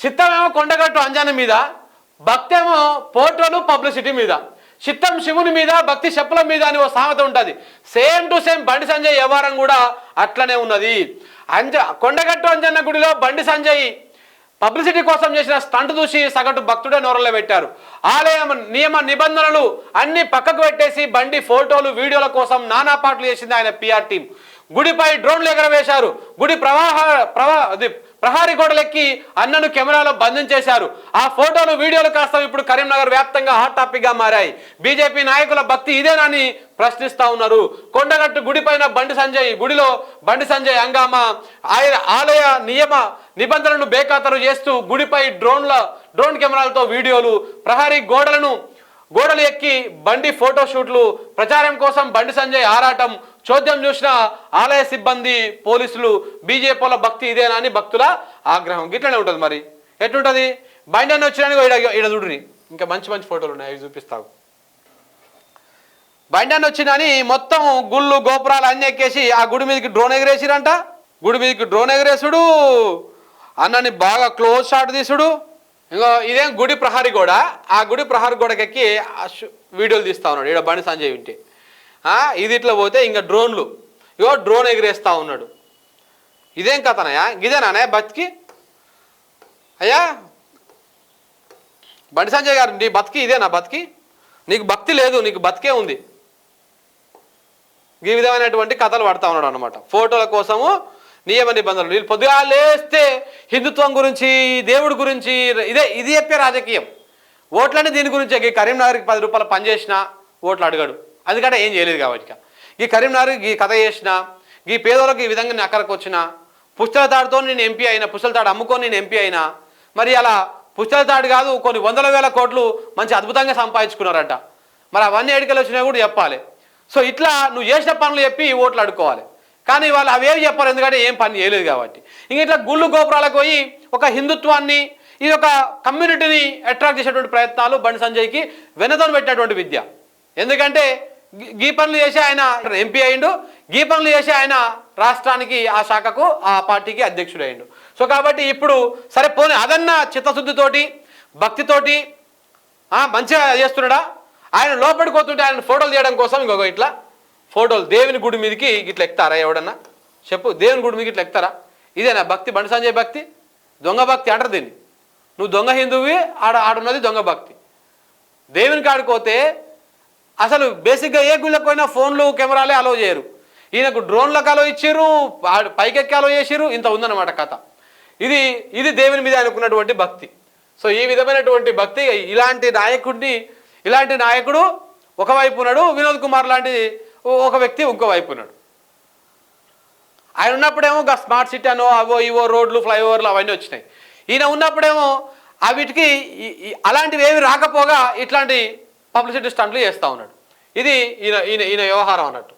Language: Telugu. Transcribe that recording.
చిత్తమేమో కొండగట్టు అంజన మీద భక్తి ఏమో ఫోటోలు పబ్లిసిటీ మీద. చిత్తం శివుని మీద భక్తి చెప్పుల మీద అని ఓ సామెత ఉంటుంది. Same to same Bandi Sanjay వ్యవహారం కూడా అట్లనే ఉన్నది. అంజ కొండగట్టు అంజన్న గుడిలో బండి సంజయ్ పబ్లిసిటీ కోసం చేసిన స్టంట్ చూసి సగటు భక్తుడే నోరలో పెట్టారు. ఆలయం నియమ నిబంధనలు అన్ని పక్కకు పెట్టేసి బండి ఫోటోలు వీడియోల కోసం నానా పాటలు చేసింది ఆయన పిఆర్ టీం. గుడిపై డ్రోన్లు ఎగరవేశారు. గుడి ప్రవాహ ప్రవా అది ప్రహారీ గోడలెక్కి అన్నను కెమెరాలో బంధించేశారు ఆ ఫోటోలు వీడియోలు కాస్త ఇప్పుడు కరీంనగర్ వ్యాప్తంగా హాట్ టాపిక్గా మారాయి. బీజేపీ నాయకుల భక్తి ఇదేనని ప్రశ్నిస్తా ఉన్నారు. కొండగట్టు గుడి పైన బండి సంజయ్ గుడిలో బండి సంజయ్ హంగామా ఆయన ఆలయ నియమ నిబంధనలను బేఖాతరు చేస్తూ గుడిపై డ్రోన్ల డ్రోన్ కెమెరాలతో వీడియోలు ప్రహారీ గోడలను గోడలు ఎక్కి బండి ఫోటోషూట్లు ప్రచారం కోసం బండి సంజయ్ ఆరాటం. చోద్యం చూసిన ఆలయ సిబ్బంది పోలీసులు బీజేపీల భక్తి ఇదేనా అని భక్తుల ఆగ్రహం. గిట్లనే ఉంటుంది మరి. ఎట్లుంటుంది? బండి అని వచ్చినానికి ఈడ ఈడ చూడుని ఇంకా మంచి మంచి ఫోటోలు ఉన్నాయి అవి చూపిస్తావు. బండి అని వచ్చినని మొత్తం గుళ్ళు గోపురాలు అన్ని ఎక్కేసి ఆ గుడి మీదకి డ్రోన్ ఎగరేసిరంట. గుడి మీదకి డ్రోన్ ఎగరేసుడు. అన్నని బాగా క్లోజ్ షాట్ తీసుడు. ఇంకో ఇదేం గుడి ప్రహారీ గోడ? ఆ గుడి ప్రహారీ గోడకెక్కి వీడియోలు తీస్తా ఉన్నాడు. ఇక్కడ బండి సంజయ్ వింటే ఇది ఇట్లా పోతే ఇంకా డ్రోన్లు. ఇగో డ్రోన్ ఎగిరేస్తా ఉన్నాడు. ఇదేం కథనయా ఇదేనానే బతికి? అయ్యా! బండి సంజయ్ గారు నీ బతికి ఇదేనా బతికి? నీకు భక్తి లేదు నీకు బతికే ఉంది. ఈ విధమైనటువంటి కథలు పడతా ఉన్నాడు అనమాట ఫోటోల కోసము నియమ నిబంధనలు. వీళ్ళు పొద్దుగా లేస్తే హిందుత్వం గురించి దేవుడి గురించి ఇదే ఇది చెప్పే రాజకీయం. ఓట్లని దీని గురించి. ఈ కరీంనగర్కి పది రూపాయలు పనిచేసిన ఓట్లు అడగడు. అందుకంటే ఏం చేయలేదు కాబట్టి ఈ కరీంనగర్ ఈ కథ చేసిన ఈ పేదోళ్ళకి ఈ విధంగా నేను అక్కడికి వచ్చిన పుస్తల తాడుతో నేను ఎంపీ అయినా పుస్తల తాడు అమ్ముకొని నేను ఎంపీ అయినా మరి అలా పుస్తల తాడు కాదు కొన్ని వందల వేల కోట్లు మంచి అద్భుతంగా సంపాదించుకున్నారట. మరి అవన్నీ ఎడికలు వచ్చినా కూడా చెప్పాలి. సో ఇట్లా నువ్వు చేసిన పనులు చెప్పి ఓట్లు అడుక్కోవాలి. కానీ వాళ్ళు అవేవి చెప్పారు ఎందుకంటే ఏం పని చేయలేదు కాబట్టి. ఇంక ఇట్లా గుళ్ళు గోపురాలకు పోయి ఒక హిందుత్వాన్ని ఇది ఒక కమ్యూనిటీని అట్రాక్ట్ చేసేటువంటి ప్రయత్నాలు బండి సంజయ్కి వెనదోని పెట్టినటువంటి విద్య. ఎందుకంటే గీ- గీ పనులు చేసి ఆయన ఎంపీ అయిండు గీ పనులు చేసి ఆయన రాష్ట్రానికి ఆ శాఖకు ఆ పార్టీకి అధ్యక్షుడు అయిండు సో కాబట్టి ఇప్పుడు సరే పోనీ అదన్నా చిత్తశుద్ధితోటి భక్తితోటి మంచిగా చేస్తున్నాడా? ఆయన లోపలికి ఆయన ఫోటోలు తీయడం కోసం ఇంకొక ఇట్లా ఫోటోలు దేవుని గుడి మీదకి ఇట్లా ఎక్కుతారా ఎవడన్నా? చెప్పు దేవుని గుడి మీదకి ఇట్లా ఎక్కుతారా? ఇదేనా భక్తి? బండి సంజయ్ భక్తి? దొంగ భక్తి అంటారు దీన్ని. నువ్వు దొంగ హిందువి ఆడ ఆడున్నది దొంగ భక్తి. దేవుని కాడిపోతే అసలు బేసిక్గా ఏ గుళ్ళకి పోయినా ఫోన్లు కెమెరాలే అలో చేయరు. ఈయనకు డ్రోన్లకు అలో ఇచ్చారు పైకెక్కి అలో చేసిరు ఇంత ఉందన్నమాట కథ. ఇది ఇది దేవుని మీద అనుకున్నటువంటి భక్తి. సో ఈ విధమైనటువంటి భక్తి ఇలాంటి నాయకుడిని ఇలాంటి నాయకుడు ఒకవైపు ఉన్నాడు వినోద్ కుమార్ లాంటి ఒక వ్యక్తి ఇంకో వైపు ఉన్నాడు. ఆయన ఉన్నప్పుడేమో స్మార్ట్ సిటీ అనో అవో ఇవో రోడ్లు ఫ్లైఓవర్లు అవన్నీ వచ్చినాయి. ఈయన ఉన్నప్పుడేమో ఆ వీటికి అలాంటివి ఏవి రాకపోగా ఇట్లాంటి పబ్లిసిటీ స్టంట్లు చేస్తూ ఉన్నాడు. ఇది ఈయన ఈయన ఈయన వ్యవహారం అన్నట్టు.